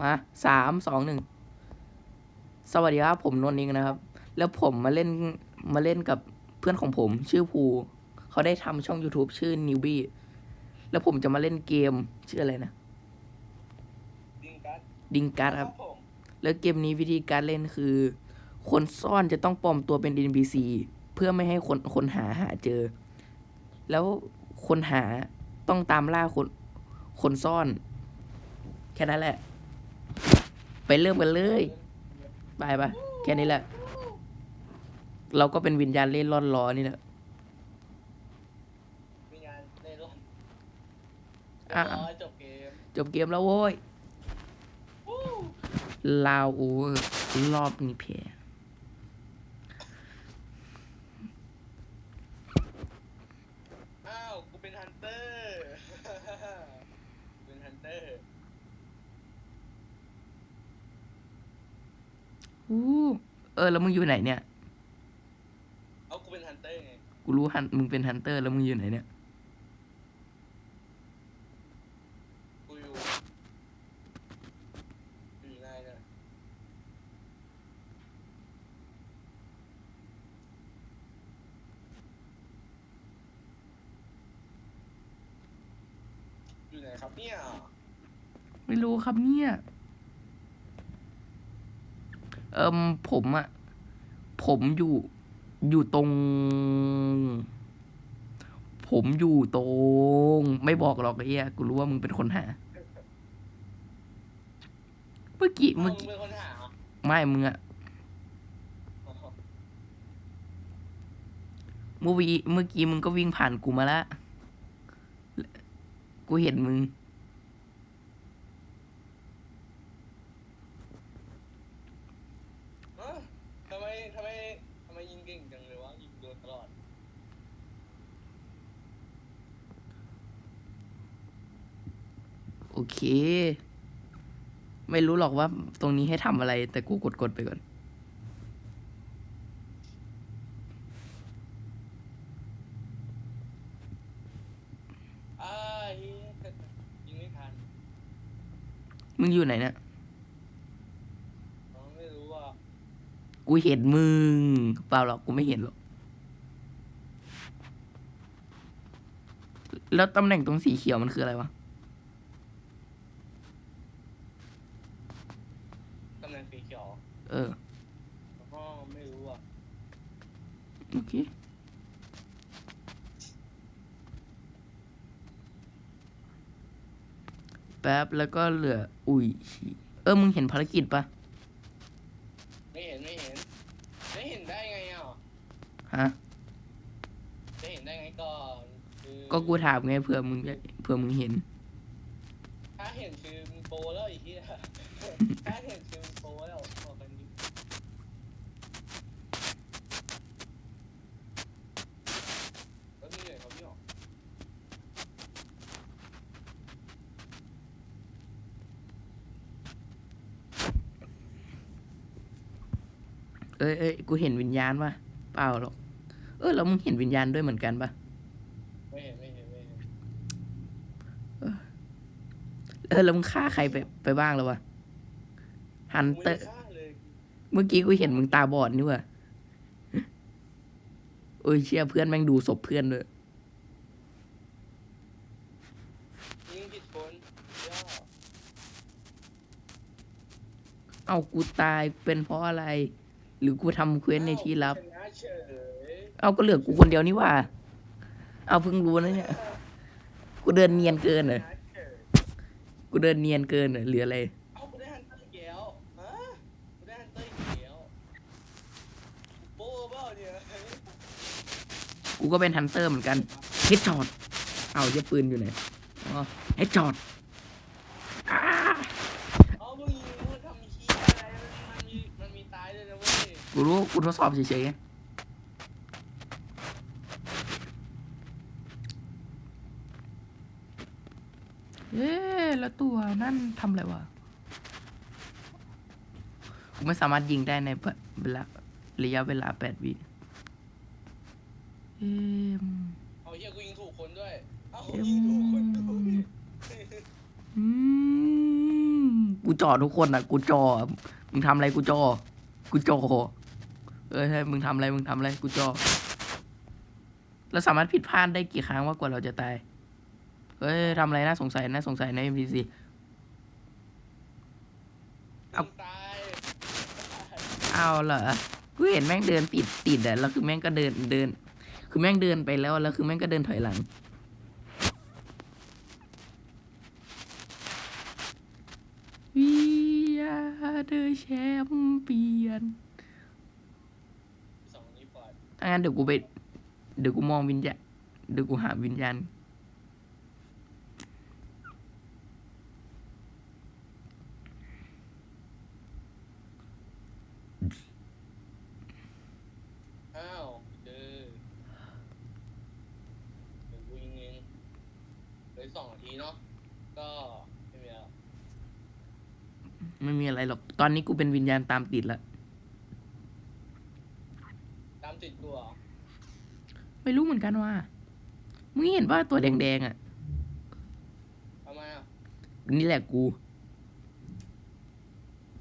มาสามสองหนึ่งสวัสดีครับผมนนท์เองนะครับ แล้วผมมาเล่นมาเล่นกับเพื่อนของผมชื่อภูเขาได้ทำช่อง YouTube ชื่อ Newbie แล้วผมจะมาเล่นเกมชื่ออะไรนะดิงกัสดิงการ์ดครับผมแล้วเกมนี้วิธีการเล่นคือ คนซ่อนจะต้องปลอมตัวเป็น NPC เพื่อไม่ให้คนคนหาหาเจอ แล้วคนหาต้องตามล่าคนคนซ่อน แค่นั้นแหละ ไปเริ่มกันเลย ไปปะแค่นี้แหละ เราก็เป็นวิญญาณเล่นร่อนล้อนี่แหละมีงานในร่มอะรอจบเกม จบเกมแล้วโว้ยวู้ลาวโอเวอร์รอบนี้แพ้ อ้าวกูเป็นฮันเตอร์ เป็นฮันเตอร์ อู้เออแล้วมึงอยู่ไหนเนี่ยเอากูเป็นฮันเตอร์ไงกูรู้ฮันมึงเป็นฮันเตอร์แล้วมึงอยู่ไหนเนี่ยกูอยู่กูอยู่ไหนเนี่ยอยู่ไหนครับเนี่ยไม่รู้ครับเนี่ย เอิมผมอะผมอยู่อยู่ตรง ผมอยู่ตรง ไม่บอกหรอกไอ้เหี้ยกูรู้ว่ามึงเป็นคนหา เมื่อกี้เอ้าเมื่มึองกี้เป็นคนหาเหรอไม่มึงอะอ๋อเมื่อวีเมื่อกี้มึงก็วิ่งผ่านกูมาแล้วกูเห็นมึง เอ้าทำไมทำไมทำไมยิงเก่งจังเลยวะยิงโดนตลอด โอเค ไม่รู้หรอกว่าตรงนี้ให้ทำอะไร แต่กูกดกดๆไปก่อน อ้ายยิงไม่ทันมึงอยู่ไหนเนี่ยอ๋อไม่รู้ว่ากูเห็นมึง เปล่าหรอกกูไม่เห็นหรอก แล้วตำแหน่งตรงสีเขียวมันคืออะไรวะ ตำแหน่งสีเขียว เอออ๋อไม่รู้อะโอเคแป๊บแล้วก็เหลือ อุ้ยชิเออมึงเห็นภารกิจปะไม่เห็นไม่เห็นไม่เห็นได้ไงอะฮะจะเห็นได้ไงก่อนคือก็กูถามไงเผื่อมึงจะเผื่อมึงเห็น ถ้าเห็นคือมึงโปรแล้วไอีกทีย ถ้าเห็นคือมึงโปรแล้วบอกกันนี้แล้วมีอะไรเขาพี่หรอ เอ้ยเอ้ยกูเห็นวิญญาณปะเปล่าหรอก เออแล้วมึงเห็นวิญญาณด้วยเหมือนกันปะไม่เห็นไม่เห็นไม่เห็นเออแล้วมึงฆ่าใครไปไปบ้างแล้ววะฮันกูเตอไม่ร์ได้ฆ่าเลยเมื่อกี้กูเห็นมึงตาบอดนี่ว่ะโอ้ยเชี่ยเพื่อนแม่งดูศพเพื่อนด้วยยิงผิดคนย่อเอ้ากูตายเป็นเพราะอะไร หรือกูทำเควสในที่ลับชนะเฉยเอาก็เหลือกูคนเดียวนี่หว่า เอาเพิ่งรู้นะเนี่ย กูเดินเนียนเกินเหรอชนะเฉยกูเดินเนียนเกินเหรอหรืออะไรเอ้ากูได้ฮันเตอร์อีกแล้วฮะกูได้ฮันเตอร์อีกแล้วโป้เปล่าเนี่ยกูก็เป็นฮันเตอร์เหมือนกันเฮดช็อตเอาเหี้ยปืนอยู่ไหนอ๋อเฮดช็อต เอามึงยิงมึงทำขี้อะไรมันมีมันมีตายด้วยนะเว้ย กูรู้กูทดสอบเฉยๆไงเอ๊ะแล้วตัวนั่นทำอะไรวะ กูไม่สามารถยิงได้ในเวลาระยะเวลาแปดวิเอ็มเอาเฮียกูยิงถูกคนด้วย เอาเอ็มยิงถูกคนด้วยอืมกูจอทุกคนอะ กูจอมึงทำอะไรกูจอกูจอ เออใช่มึงทำอะไร มึงทำอะไร กูจอเราสามารถผิดพลาดได้กี่ครั้งว่ากว่าเราจะตาย เฮ้ยทำอะไรน่าสงสัยน่าสงสัยใน NPC เอา ตายเอาเหรอ กูเห็นแม่งเดินติดติดอะแล้วคือแม่งก็เดินเดิน คือแม่งเดินไปแล้ว แล้วคือแม่งก็เดินถอยหลัง We are the champion สองนี้ปล่อย ถ้า งั้นเดี๋ยวกูไปเดี๋ยวกูมองวิญญาณเดี๋ยวกูหาวิญญาณอ้าวเจอเดี๋ยวกูยิงเองเหลยสองนาทีเนาะก็ไม่มีแล้ว ไม่มีอะไรหรอก ตอนนี้กูเป็นวิญญาณตามติดละ ตามติดกูเหรอ ไม่รู้เหมือนกันว่ามึงเห็นว่าตัวแดงๆอะทำไมอะนี่แหละกู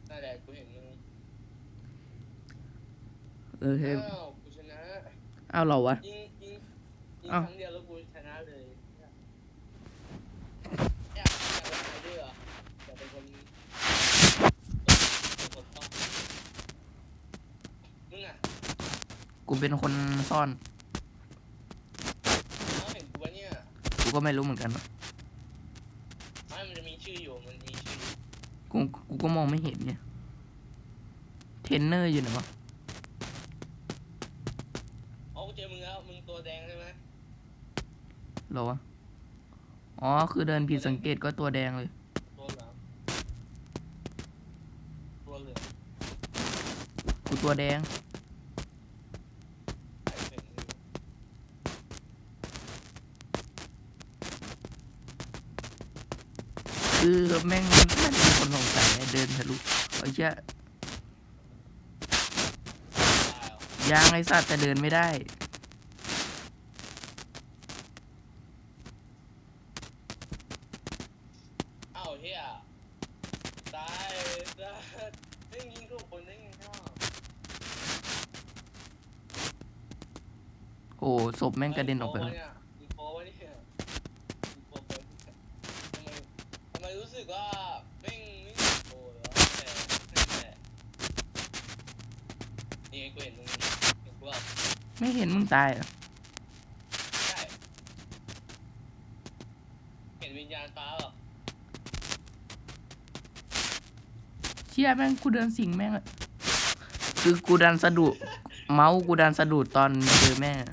นั่นแหละกูเห็นมึงเออเฮ้ยอ้าวกูชนะเอาเหรอวะ ยิงยิงยิงอ้าวครั้งเดียวแล้วกูชนะเลยอยากอยากเป็นใครด้วยเหรออยากเป็นคนคนต้องมึงอะกูเป็นคนซ่อน น้องเห็นกูวะเนี่ย กูก็ไม่รู้เหมือนกันวะไม่มันจะมีชื่ออยู่ มันมีชื่ออยู่กูกูก็มองไม่เห็นไงเทรนเนอร์อยู่ไหนวะอ๋อกูเจอมึงแล้ว มึงตัวแดงใช่ไหมเหรอวะ อ๋อ คือเดินผิดสังเกตก็ตัวแดงเลย ตัวเหลืองตัวเหลืองกูตัวแดง ไอ้เห็นมึงอยู่ คือแม่งน่าจะมีคนสงสัยไอ้เดินทะลุไอ้เชี่ยตายเหรอยางไอ้สัตว์แต่เดินไม่ได้อ้าวเฮียตายตายเฮ้ยยิงทุกคนได้ไงเนาะโอ้ศพแม่งกระเด็นออกไปฮ้เลย ยมีโปรวะเนี่ยมีโปรวะเนี่ยทำไมทำไมรู้สึกว่าแม่งไม่มีโปรเหรอแต่แต่นี่ไง กูเห็นมึงเห็นกูว่าไม่เห็นมึงตายเหรอใช่เห็นวิญญาณฟ้าเหรอเชี่ยแม่งกูเดินสิงแม่งอะคือกูดันสะดุดเมาส์กูดันสะดุดตอนเจอแม่งอะ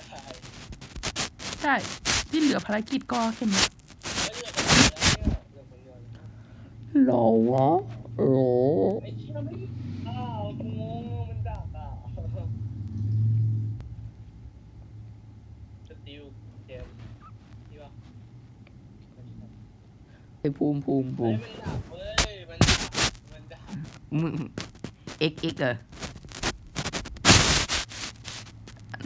ตายใช่ ที่เหลือภารกิจก็แค่นี้ไม่เลือกคนเดียวแล้วเนี่ยเลือกคนเดียวแล้วหรอวะ โอ้ไอ้เชี่ยไม่อ้าวกูงงมันดับอะสติลเกมที่ว่าไอภูมิภูมิภูมิมันดับเว้ยมันดับมันดับมึงเอ็กเอ็กเหรอ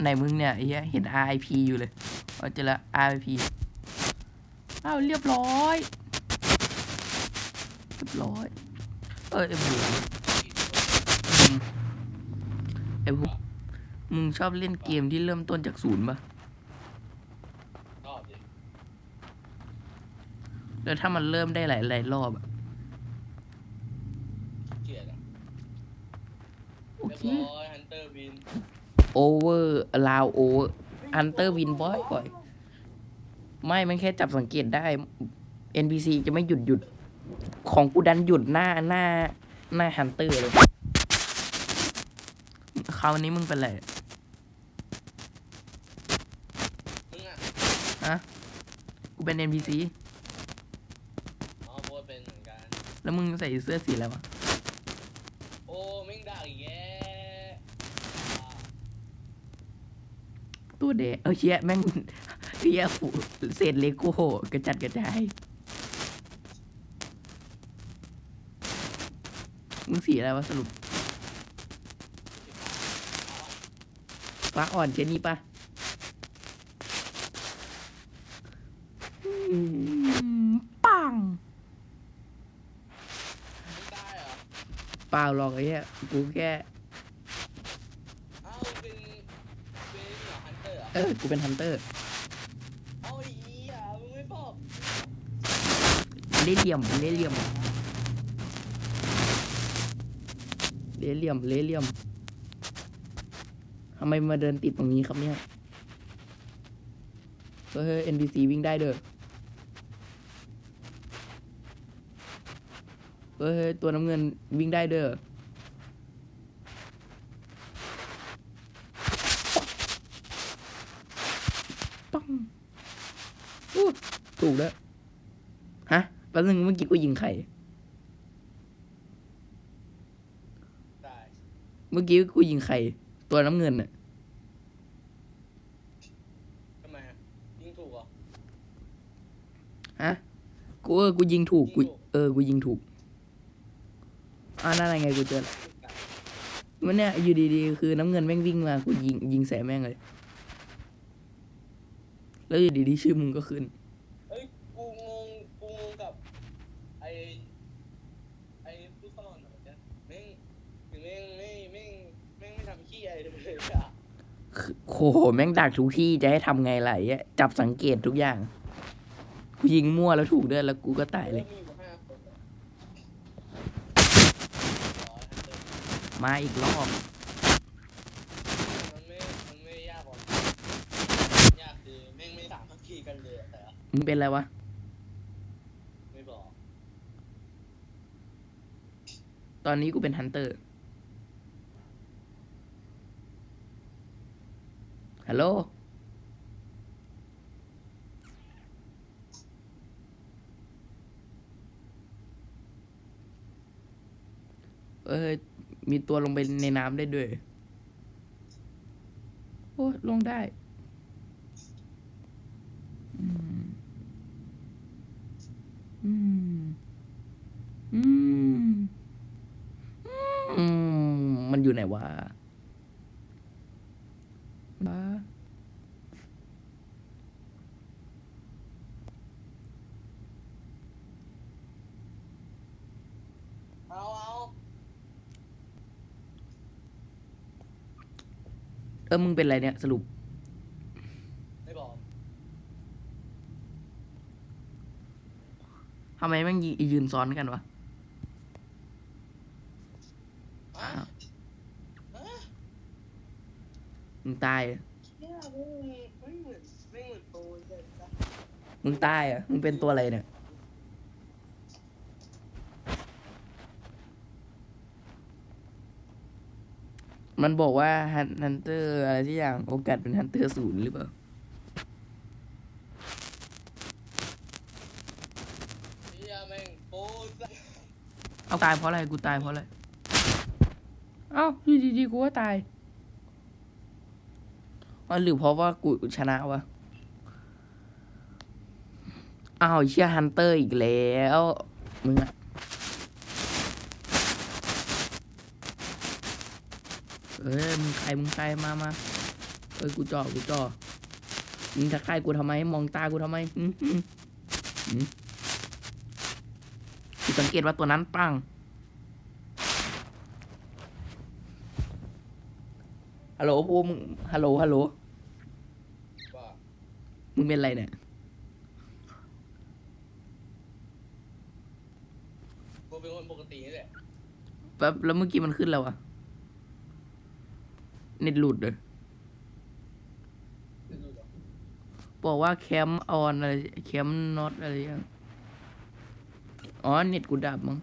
ไหนมึงเนี่ยไอ้เหี้ยเห็น RIP อยู่เลยเอาเจอละ RIP อ้าวเรียบร้อย เรียบร้อย เออไอ้บูมึงไอ้บูมึงชอบเล่นเกมที่เริ่มต้นจากศูนย์ปะชอบดิแล้วถ้ามันเริ่มได้หลายหลายๆรอบอะเกลียดอะโอเรียบเคร้อยฮันเตอร์บินโอเวอร์ลาวโอเวอร์อันเตอร์วินบอยบ่อย ไม่ มันแค่จับสังเกตได้ NPC จะไม่หยุดหยุด ของกูดันหยุดหน้าหน้า หน้าฮันเตอร์เลยคราวนี้มึงเป็นไรมึงอะฮะกูเป็น NPC อ๋อโบทเป็นเหมือนกัน แล้วมึงใส่เสื้อสีอะไรวะ โอ้แม่งด่าอีกแย่อ่าตัวเดะเออเชี่ยแม่งเฮียฝูเศษเลโก้กระจัดกระจาย สีอะไรวะสรุปฟ้าอ่อนเจนี่ปะปังเปล่าหรอกไอ้เนี้ยกูแค่เออกูเป็นฮันเตอร์เอาอีอะมึงไม่บอก เล่เหลี่ยมเล่เหลี่ยม เหลี่ยมเลเหลี่ยมทำไมมาเดินติดตรงนี้ครับเนี่ยเฮ้ย NPC วิ่งได้เด้อเฮ้ยตัวน้ำเงินวิ่งได้เด้อต้องอู้ถูกแล้ว ฮะแป๊บนึงเมื่อกี้กูยิงใคร ตาย เมื่อกี้กูยิงใคร ตัวน้ำเงินน่ะทำไมอะยิงถูกเหรอฮะกูเออกูยิงถูกกูยิงถูกเออกูยิงถูกอ่านั่นไงกูเจอละมันเนี่ยอยู่ดีๆคือน้ำเงินแม่งวิ่งมากูยิงยิงใส่แม่งเลย แล้วอยู่ดีๆชื่อมึงก็ขึ้น เอ้ยกูงงกูงงกับไอไอผู้ซ่อนเหรอเนี่ยแม่งถึงแม่งไม่แม่งแม่งไม่ทำขี้อะไรเลยอะ โอ้โหแม่งดักทุกที่จะให้ทำไงไหลอะจับสังเกตทุกอย่างกูยิงมั่วแล้วถูกด้วยแล้วกูก็ตายเลยมีอยู่ห้าคนอะอ๋อฮันเตอร์มาอีกรอบมันไม่มันไม่ยากหรอกยากคือแม่งไม่สามพักคีกันเลยอะแต่ละมึงเป็นอะไรวะ ไม่บอก ตอนนี้กูเป็นฮันเตอร์ ฮัลโหลเอ้ยมีตัวลงไปในน้ำได้ด้วย โอ้ลงได้ อืม อืม อืม อืม มันอยู่ไหนวะวะ เอาเอา เออมึงเป็นอะไรเนี่ยสรุป ไม่บอกทำไมแม่งยยืนซ้อนกันวะอะอ้าวอะมึงตายเหรอเนี่ยไม่ไม่เหมือนไม่เหมือนโตเลยนะมึงตายเหรอะ มึงเป็นตัวอะไรเนี่ย มันบอกว่าฮันเตอร์อะไรที่อย่างโอกาสเป็นฮันเตอร์ศูนย์หรือเปล่าเฮียแม่งโตซะเอาตายเพราะอะไรกูตายเพราะอะไร เอ้าอยู่ดีๆกูว่าตายอ๋อหรือเพราะว่ากูชนะวะอ้าวไอ้เชี่ยฮันเตอร์อีกแล้ว มึงอะ เอ้ยมึงใครมึงใครมามาเอ้ยกูจ่อกูจ่อมึงทักทายกูทำไม มองตากูทำไมอืมอืมอืมกูสังเกตว่าตัวนั้นปังฮัลโหลภูมิฮัลโหลฮัลโหลว่ามึงเป็นอะไรเนี่ยกูเป็นคนปกตินี่แหละแป๊บแล้วเมื่อกี้มันขึ้นแล้วอะ เน็ตหลุดเลยบอกว่าแคมออนอะไรแคมน็อตอะไรอย่างอ๋อ เน็ตกูดับมั้ง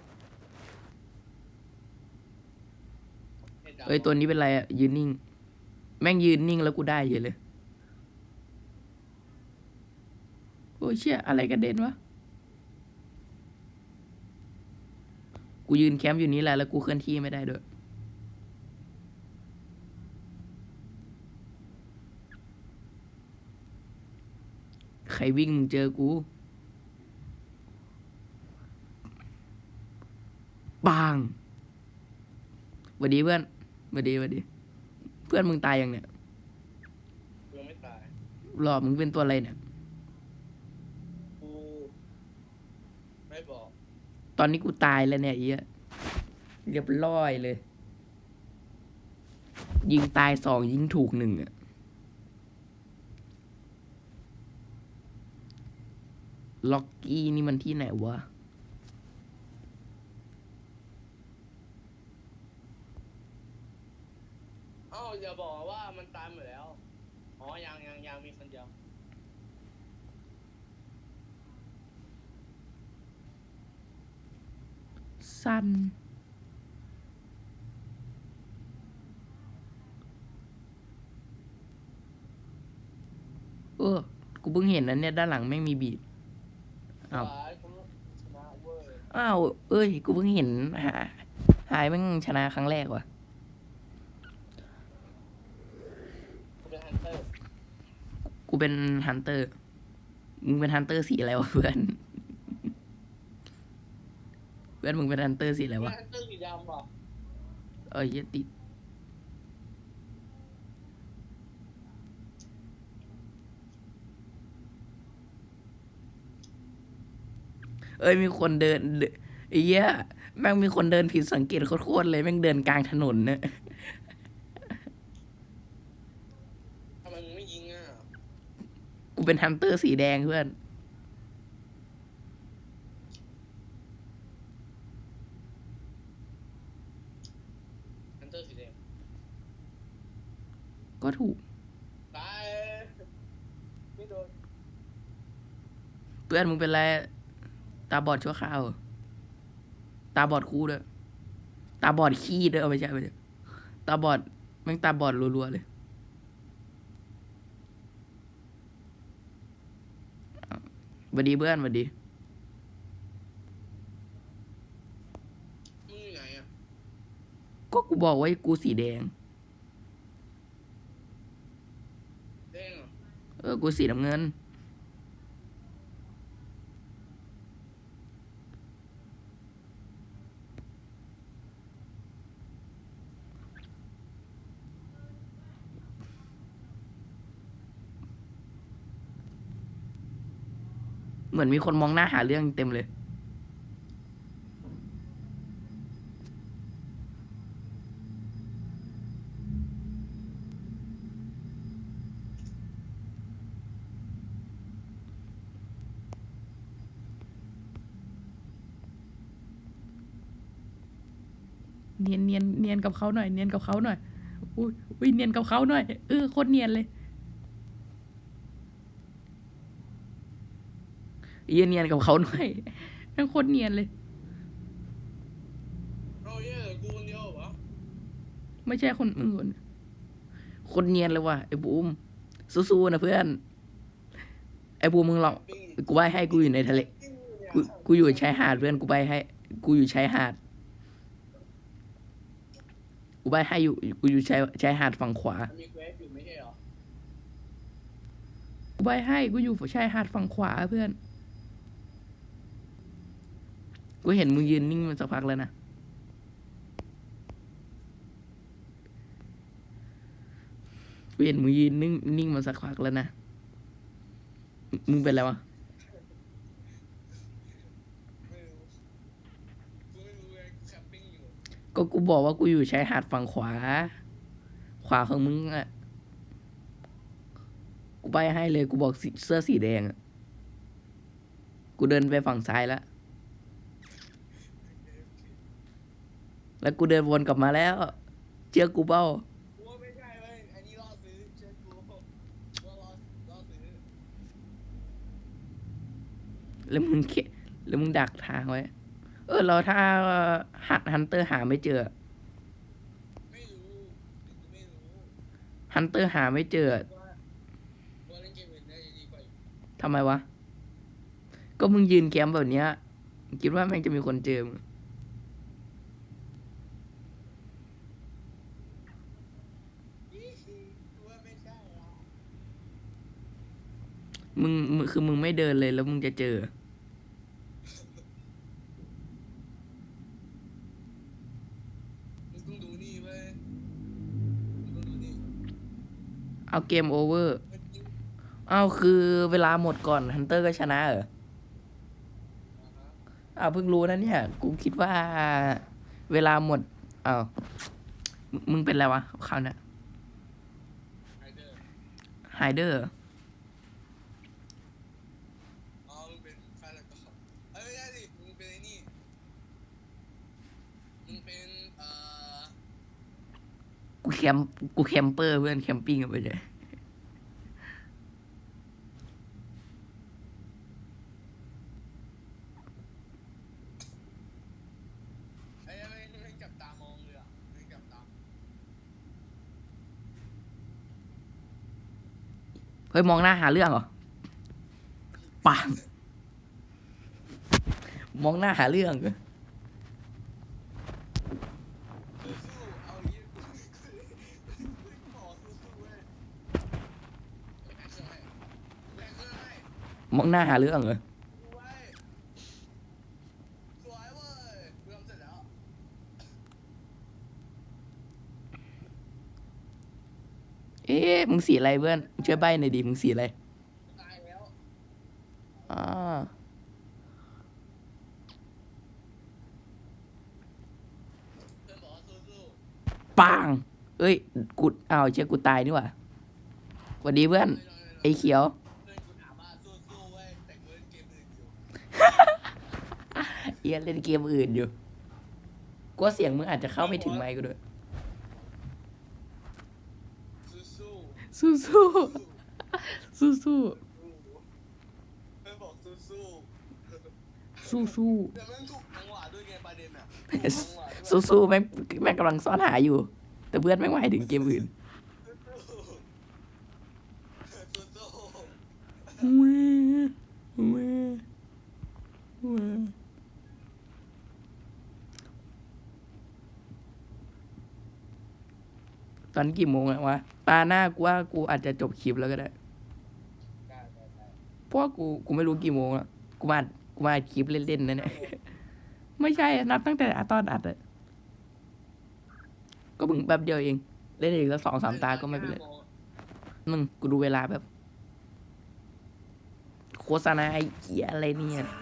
เอ้ยตัวนี้เป็นไรอะยืนนิ่ง แม่งยืนนิ่งแล้วกูได้เฉยเลย โอ้ยเชี่ยอะไรกระเด็นวะ กูยืนแคมป์อยู่นี้แหละแล้วกูเคลื่อนที่ไม่ได้ด้วย ใครวิ่งมึงเจอกูบางหวัสดีเพื่อนหวัสดีหวัสดี เพื่อนมึงตายยังเนี่ยกูยังไม่ตายหลอดมึงเป็นตัวอะไรเนี่ยกูไม่บอก ตอนนี้กูตายแล้วเนี่ยไอ้เหี้ยเรียบร้อยเลย ยิงตายสองยิงถูกหนึ่งอะ ล็อกกี้นี่มันที่ไหนวะ เอ้าอย่าบอกว่ามันตายหมดแล้ว อ๋อ ยังยังยังมีคนเดียว สั้นเออ กูเพิ่งเห็นนั้นเนี่ย ด้านหลังไม่งมีบีด อ้าวหลายคนชนะเว้ยอ้าวเอ้ย กูเพิ่งเห็นหาหายแม่งชนะครั้งแรกว่ะกูเป็นฮันเตอร์กูเป็นฮันเตอร์มึงเป็นฮันเตอร์สีอะไรวะเพื่อน เพื่อนมึงเป็นฮันเตอร์สีอะไรเป็นวะฮันเตอร์สีดำเหรอเอ้ยเหี้ยติด เอ้ยมีคนเดินเดไอ้เหี้ยแม่งมีคนเดินผิดสังเกตโคตรๆเลยแม่งเดินกลางถนนเนี่ยทำไมมึงไม่ยิงอะกูเป็นฮันเตอร์สีแดงเพื่อนฮันเตอร์สีแดงก็ถูกตายไม่โดนเพื่อนมึงเป็นไร ตาบอดชั่วคราวเหรอตาบอดคู่ด้วยตาบอดขี้ด้วยเอาไม่ใช่ไม่ใช่ตาบอดแม่งตาบอดรัวๆเลยสวัสดีเพื่อนสวัสดีมึงอยู่ไหนอะก็กูบอกว่ากูสีแดงแดงเหรอเออ กูสีน้ำเงิน มือนมีคนมองหน้าหาเรื่องเต็มเลย เนียนเนียนเนียนกับเขาหน่อย เนียนกับเขาหน่อย อุ้ยอุ้ยเนียนกับเขาหน่อย เออโคตรเนียนเลย เยียเนียนกับเขาหน่อยนั่งโคตรเนียนเลยเอาเย้ยกูคนเดียวเหรอไม่ใช่คนอื่น คนเนียนเลยว่ะไอ้บูมสู้ๆนะเพื่อน ไอ้บูมมึงลองปิ้งกูใบให้กูอยู่ในทะเลปิ้งเนี่ยกูกูอยู่ชายหาดเพื่อนกูใบให้ กูอยู่ชายหาดกูใบให้อยู่กูอยู่ชายชายหาดฝั่งขวา มีเควสอยู่ไม่ใช่เหรอกูใบให้กูอยู่ชายหาดฝั่งขวาเพื่อน กูเห็นมึงยืนนิ่งมาสักพักแล้วนะ กูเห็นมึงยืนนิ่งนิ่งมาสักพักแล้วนะ มึงเป็นอะไรวะก็กูบอกว่ากูอยู่ชายหาดฝั่งขวา ขวาของมึงอะกูใบให้เลย กูบอกเสื้อสีแดงอะกูเดินไปฝั่งซ้ายแล้ว แล้วกูเดินวนกลับมาแล้วเจอกูเปล่าไม่ใช่เว้ยอันนี้ล่อซื้อเชื่อกูว่าล่อล่อซื้อแล้วมึงเขแล้วมึงดักทางไว้ เออเราถ้าหัดฮันเตอร์หาไม่เจอ ไม่รู้กูไม่รู้ฮันเตอร์หาไม่เจอว่าว่าเล่นเกมอื่นได้ดีกว่าอีกทำไมวะ ก็มึงยืนแคมป์แบบเนี้ย คิดว่าแม่งจะมีคนเจอมึง กูว่าไม่ใช่ละ มึงมึงคือมึงไม่เดินเลยแล้วมึงจะเจอ มึงต้องดูนี่เว้ยมึงต้องดูนี่เอาเกมโอเวอร์มันยิงเอาคือเวลาหมดก่อนฮันเตอร์ก็ชนะเหรออ่าฮะอ้าวเพิ่งรู้นะเนี่ย กูคิดว่า เวลาหมด เอ้าวมึงเป็นอะไรวะคราวเนี้ยไฮเดอร์ไฮเดอร์ กูแคมป์กูแคมเปอร์เพื่อนแคมปิ้งกันไปเลยไอ้ไม่ไม่จับตามองเลยเฮ้ยมองหน้าหาเรื่องเหรอปังมองหน้าหาเรื่องเหรอ สู้ๆเอาอย่างงี้กูกูขอสู้ๆเว้ยแบกเครื่องให้แบกเครื่องให้ มอง หน้าหาเรื่องเหรอดูไว้สวยเอ๊ะมึงสีอะไรเพื่อนช่วยใบหน่อยดิมึงสีอะไรอ่าปังเอ้ยกูอ้าวเชื่อกูตายนี่หว่าสวัสดีเพื่อน ไอ้เขียว เพื่อนกูถามว่าสู้ๆเว้ยแต่กูเล่นเกมอื่นอยู่ เอี ยเล่นเกมอื่นอยู่กูว่าเสียงมึงอาจจะเข้าไม่ถึงไมค์กูด้วย สู้สู้สู้ๆสู้สู้เพื่อนบอกสู้สู้สู้ๆแต่มันถูกจังหวะด้วยไงประเด็นอะสู้สู้แม่งแม่งกำลังซ่อนหาอยู่ แต่เพื่อนแม่งไม่ถึงเกมอื่นสู้เว้ยเว้ยเว้ ตอนนกี่โมงแล้ววะตาหน้ากูว่ากูอาจจะจบคลิปแล้วก็ได้ๆได้ได้ได้เพราะว่ากูกูไม่รู้กี่โมงแล้วกูมาอัดกูมาอัดคลิปเล่นๆนะเนี่ยไม่ใช่อะนับตั้งแต่ตอนอัดอะก็เพิ่งแป๊บเดียวเอง เล่นอีกแล้วสองสามตาก็ไม่เป็นไรมึงกูดูเวลาแบบ โฆษณาไอ้เหี้ยอะไรเนี่ยเ